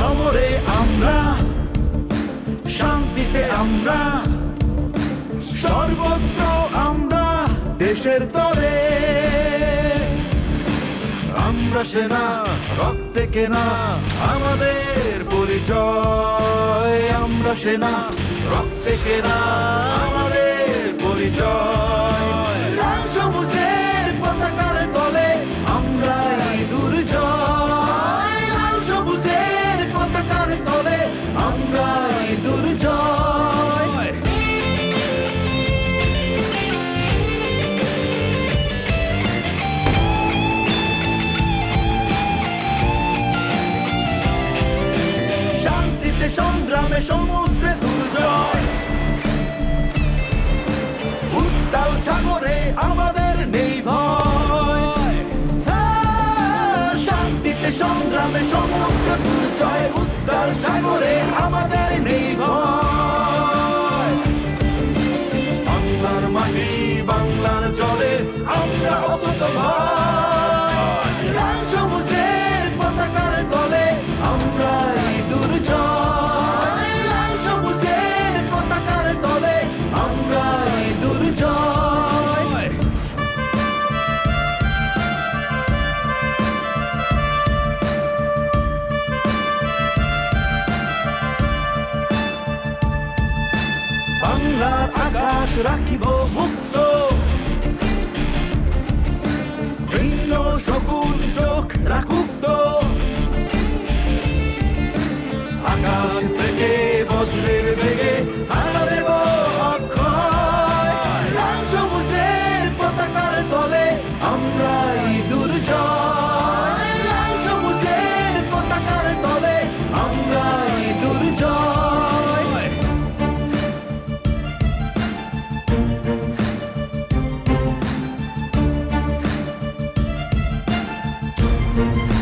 সমরে আমরা, শান্তিতে আমরা, সর্বত্র আমরা দেশের তরে। আমরা সেনা, রক্তে কেনা, আমাদের পরিচয়। আমরা সেনা, রক্তে কেনা, আমাদের পরিচয়। সমুদ্রে দুর্জয়। উত্তাল সাগরে আমাদের নেই ভয়। শান্তিতে সংগ্রামে সমুদ্র দুর্জয়। উত্তাল সাগরে বাংলার আকাশ রাখিব মুক্ত। আমরা